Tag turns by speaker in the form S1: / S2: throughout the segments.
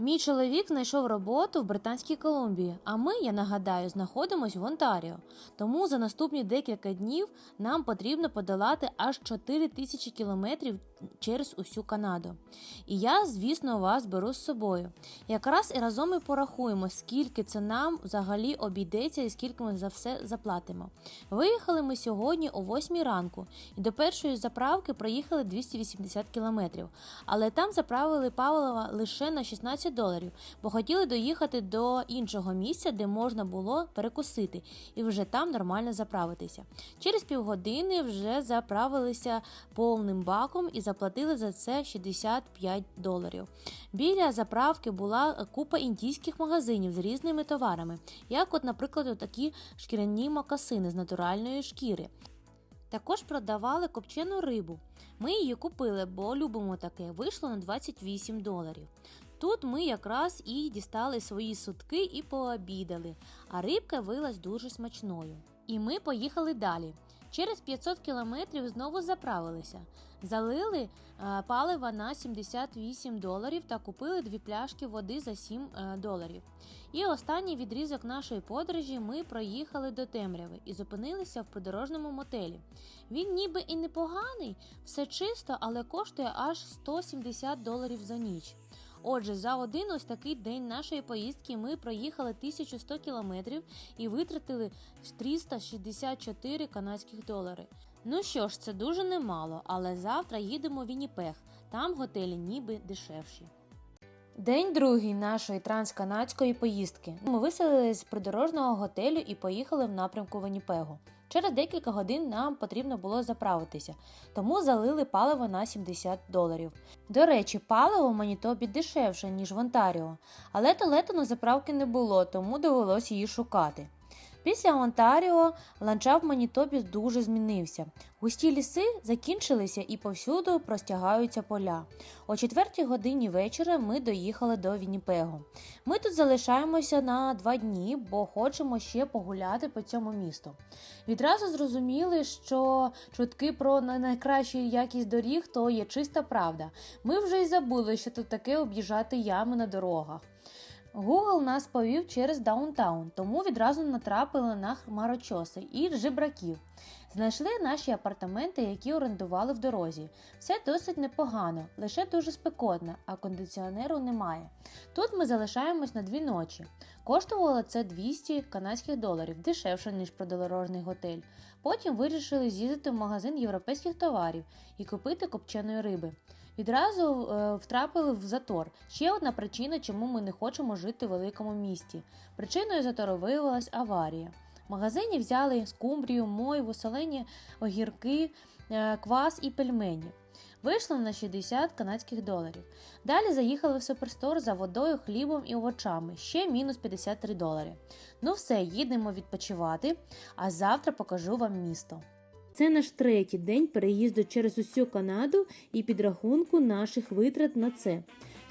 S1: Мій чоловік знайшов роботу в Британській Колумбії, а ми, я нагадаю, знаходимося в Онтаріо. Тому за наступні декілька днів нам потрібно подолати аж 4 тисячі кілометрів через усю Канаду. І я, звісно, вас беру з собою. Якраз і разом і порахуємо, скільки це нам взагалі обійдеться і скільки ми за все заплатимо. Виїхали ми сьогодні о 8 ранку і до першої заправки проїхали 280 кілометрів. Але там заправили палива лише на 16 доларів, бо хотіли доїхати до іншого місця, де можна було перекусити, і вже там нормально заправитися. Через півгодини вже заправилися повним баком і заплатили за це 65 доларів. Біля заправки була купа індійських магазинів з різними товарами, як, от, наприклад, такі шкіряні мокасини з натуральної шкіри. Також продавали копчену рибу. Ми її купили, бо любимо таке. Вийшло на 28 доларів. Тут ми якраз і дістали свої сутки і пообідали, а рибка виявилась дуже смачною. І ми поїхали далі. Через 500 кілометрів знову заправилися. Залили е, паливо на 78 доларів та купили дві пляшки води за 7 е, доларів. І останній відрізок нашої подорожі ми проїхали до темряви і зупинилися в придорожному мотелі. Він ніби і непоганий, все чисто, але коштує аж 170 доларів за ніч. Отже, за один ось такий день нашої поїздки ми проїхали 1100 кілометрів і витратили 364 канадських долари. Ну що ж, це дуже немало, але завтра їдемо в Вінніпег, там готелі ніби дешевші. День другий нашої трансканадської поїздки. Ми виселились з придорожного готелю і поїхали в напрямку Вінніпегу. Через декілька годин нам потрібно було заправитися, тому залили паливо на 70 доларів. До речі, паливо в Манітобі дешевше, ніж в Онтаріо, але туалету на заправки не було, тому довелось її шукати. Після Онтаріо ландшафт Манітобі дуже змінився. Густі ліси закінчилися і повсюду простягаються поля. О четвертій годині вечора ми доїхали до Вінніпегу. Ми тут залишаємося на два дні, бо хочемо ще погуляти по цьому місту. Відразу зрозуміли, що чутки про найкращу якість доріг то є чиста правда. Ми вже й забули, що тут таке об'їжджати ями на дорогах. Google нас повів через даунтаун, тому відразу натрапили на хмарочоси і жебраків. Знайшли наші апартаменти, які орендували в дорозі. Все досить непогано, лише дуже спекотно, а кондиціонеру немає. Тут ми залишаємось на дві ночі. Коштувало це 200 канадських доларів, дешевше, ніж продорожний готель. Потім вирішили з'їздити в магазин європейських товарів і купити копченої риби. Відразу е, втрапили в затор. Ще одна причина, чому ми не хочемо жити в великому місті. Причиною затору виявилась аварія. В магазині взяли скумбрію, мойву, солені, огірки, е, квас і пельмені. Вийшло на 60 канадських доларів. Далі заїхали в суперстор за водою, хлібом і овочами, ще мінус 53 долари. Ну все, їдемо відпочивати, а завтра покажу вам місто. Це наш третій день переїзду через усю Канаду і підрахунку наших витрат на це.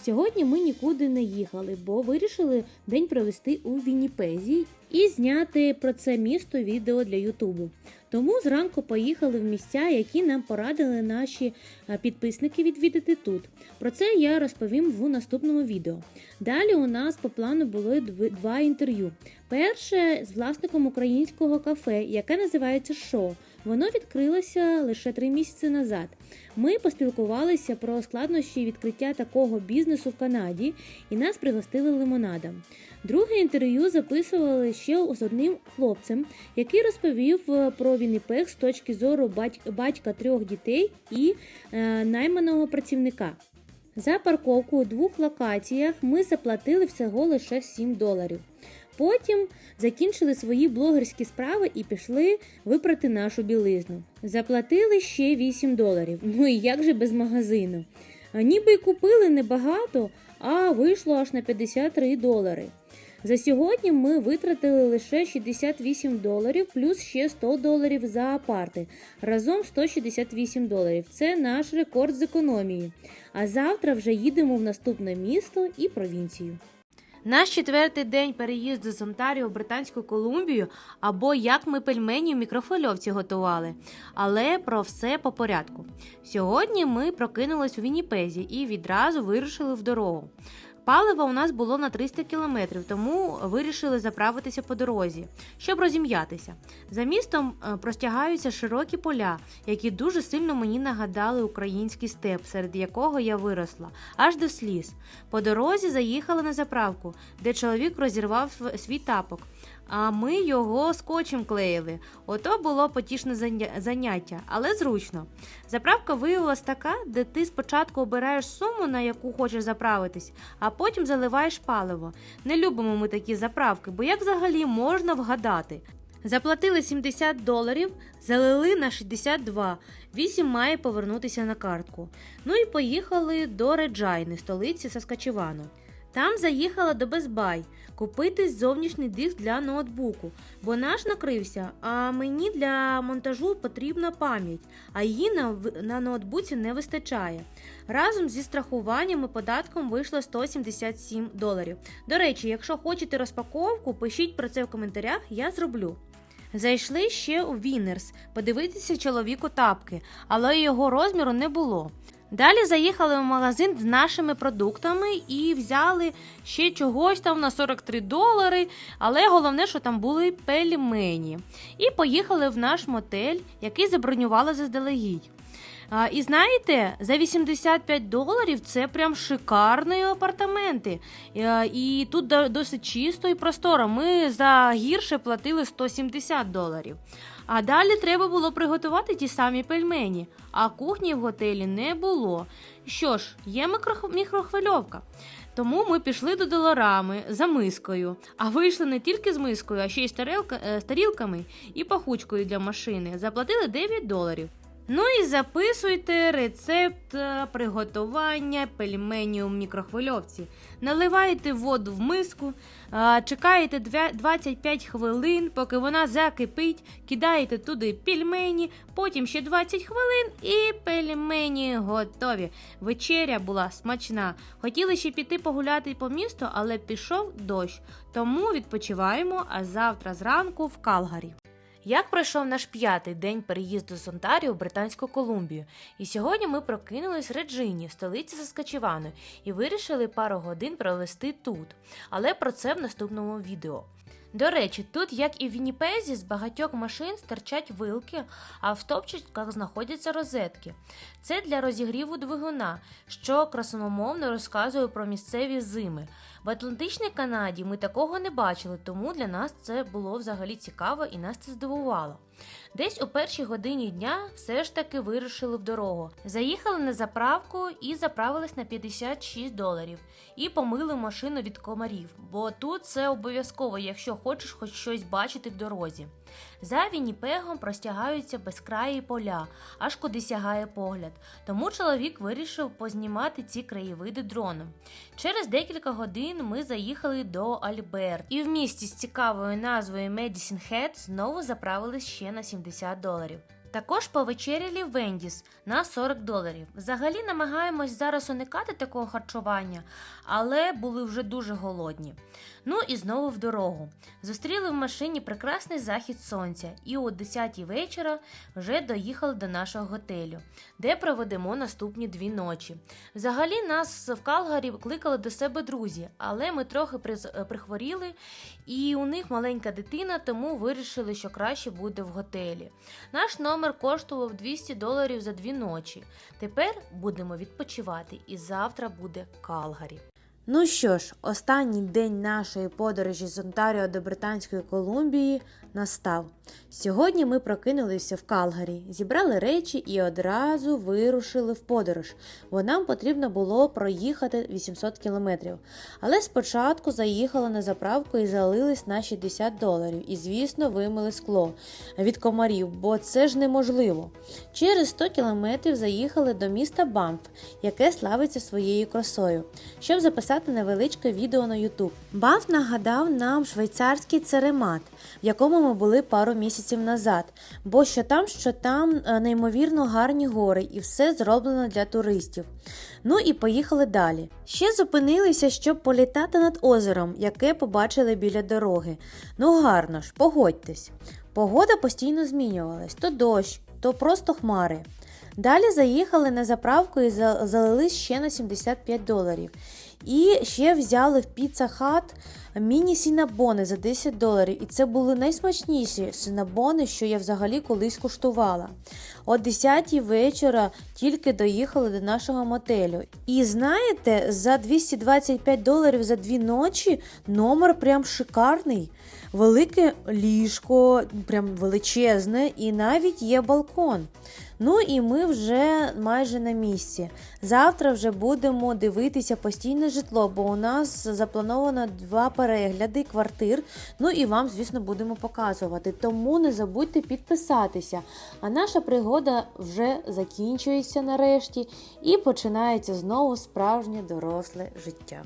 S1: Сьогодні ми нікуди не їхали, бо вирішили день провести у Вінніпезі і зняти про це місто відео для Ютубу. Тому зранку поїхали в місця, які нам порадили наші підписники відвідати тут. Про це я розповім в наступному відео. Далі у нас по плану були дв- два інтерв'ю. Перше з власником українського кафе, яке називається Шо. Воно відкрилося лише три місяці назад. Ми поспілкувалися про складнощі відкриття такого бізнесу в Канаді і нас пригостили лимонадом. Друге інтерв'ю записували ще з одним хлопцем, який розповів е, про Вінніпег з точки зору батька трьох дітей і е, найманого працівника. За парковку у двох локаціях ми заплатили всього лише 7 доларів. Потім закінчили свої блогерські справи і пішли випрати нашу білизну. Заплатили ще 8 доларів. Ну і як же без магазину? Ніби й купили небагато, а вийшло аж на 53 долари. За сьогодні ми витратили лише 68 доларів плюс ще 100 доларів за апарти. Разом 168 доларів. Це наш рекорд з економії. А завтра вже їдемо в наступне місто і провінцію. Наш четвертий день переїзду з Онтаріо в Британську Колумбію, або як ми пельмені в мікрофольовці готували. Але про все по порядку. Сьогодні ми прокинулись у Вінніпезі і відразу вирушили в дорогу. Паливо у нас було на 300 кілометрів, тому вирішили заправитися по дорозі, щоб розім'ятися. За містом е, простягаються широкі поля, які дуже сильно мені нагадали український степ, серед якого я виросла, аж до сліз. По дорозі заїхали на заправку, де чоловік розірвав свій тапок. А ми його скотчем клеїли. Ото було потішне заняття, але зручно. Заправка виявилась така, де ти спочатку обираєш суму, на яку хочеш заправитись, а потім заливаєш паливо. Не любимо ми такі заправки, бо як взагалі можна вгадати? Заплатили 70 доларів, залили на 62. 8 має повернутися на картку. Ну і поїхали до Реджайни, столиці Саскачевану. Там заїхала до Безбай купити зовнішній диск для ноутбуку, бо наш накрився, а мені для монтажу потрібна пам'ять, а її на, на ноутбуці не вистачає. Разом зі страхуванням і податком вийшло 177 доларів. До речі, якщо хочете розпаковку, пишіть про це в коментарях, я зроблю. Зайшли ще у Вінерс подивитися чоловіку тапки, але його розміру не було. Далі заїхали в магазин з нашими продуктами і взяли ще чогось там на 43 долари, але головне, що там були пельмені. І поїхали в наш мотель, який забронювали заздалегідь. А, і знаєте, за 85 доларів це прям шикарні апартаменти. Е, І тут досить чисто і просторо. Ми за гірше платили 170 доларів. А далі треба було приготувати ті самі пельмені, а кухні в готелі не було. Що ж, є мікрох- мікрохвильовка. Тому ми пішли до доларами за мискою, а вийшли не тільки з мискою, а ще й з е, тарілками і пахучкою для машини. Заплатили 9 доларів. Ну і записуйте рецепт е, приготування пельменів у мікрохвильовці. Наливаєте воду в миску, е, чекаєте 25 хвилин, поки вона закипить, кидаєте туди пельмені, потім ще 20 хвилин і пельмені готові. Вечеря була смачна. Хотіли ще піти погуляти по місту, але пішов дощ. Тому відпочиваємо, а завтра зранку в Калгарі. Як пройшов наш п'ятий день переїзду з Онтаріо в Британську Колумбію, і сьогодні ми прокинулись в Реджині, столиці Саскачевану, і вирішили пару годин провести тут. Але про це в наступному відео. До речі, тут, як і в Вінніпезі, з багатьох машин стирчать вилки, а в топчиках знаходяться розетки. Це для розігріву двигуна, що красномовно розказує про місцеві зими. В Атлантичній Канаді ми такого не бачили, тому для нас це було взагалі цікаво і нас це здивувало. Десь у першій годині дня все ж таки вирушили в дорогу. Заїхали на заправку і заправились на 56 доларів. І помили машину від комарів, бо тут це обов'язково, якщо хочеш хоч щось бачити в дорозі. За Вінніпегом простягаються безкраї поля, аж куди сягає погляд. Тому чоловік вирішив познімати ці краєвиди дроном. Через декілька годин ми заїхали до Альберт, і в місті з цікавою назвою Medicine Head знову заправились ще на 70 доларів. Також повечеряли в Вендіс на 40 доларів. Взагалі намагаємось зараз уникати такого харчування, але були вже дуже голодні. Ну і знову в дорогу. Зустріли в машині прекрасний захід сонця, і о 10 вечора вже доїхали до нашого готелю, де проведемо наступні дві ночі. Взагалі нас в Калгарі кликали до себе друзі, але ми трохи е, прихворіли, і у них маленька дитина, тому вирішили, що краще буде в готелі. Наш номер коштував 200 доларів за дві ночі. Тепер будемо відпочивати, і завтра буде Калгарі. Ну що ж, останній день нашої подорожі з Онтаріо до Британської Колумбії настав. Сьогодні ми прокинулися в Калгарі, зібрали речі і одразу вирушили в подорож, бо нам потрібно було проїхати 800 кілометрів. Але спочатку заїхали на заправку і залились на 60 доларів. І, звісно, вимили скло від комарів, бо це ж неможливо. Через 100 кілометрів заїхали до міста Бамф, яке славиться своєю красою, щоб записати невеличке відео на YouTube. Бамф нагадав нам швейцарський церемат, в якому ми були пару місяців назад, бо що там, що там е, неймовірно гарні гори, і все зроблено для туристів. Ну і поїхали далі. Ще зупинилися, щоб політати над озером, яке побачили біля дороги. Ну гарно ж, погодьтесь. Погода постійно змінювалась: то дощ, то просто хмари. Далі заїхали на заправку і залили ще на 75 доларів. І ще взяли в Pizza Hut міні-сінабони за 10 доларів. І це були найсмачніші сінабони, що я взагалі колись куштувала. О 10 вечора тільки доїхали до нашого мотелю. І знаєте, за 225 доларів за дві ночі номер прям шикарний. Велике ліжко, прям величезне, і навіть є балкон. Ну і ми вже майже на місці. Завтра вже будемо дивитися постійне житло, бо у нас заплановано два перегляди квартир. Ну і вам, звісно, будемо показувати. Тому не забудьте підписатися. А наша пригода вже закінчується нарешті і починається знову справжнє доросле життя.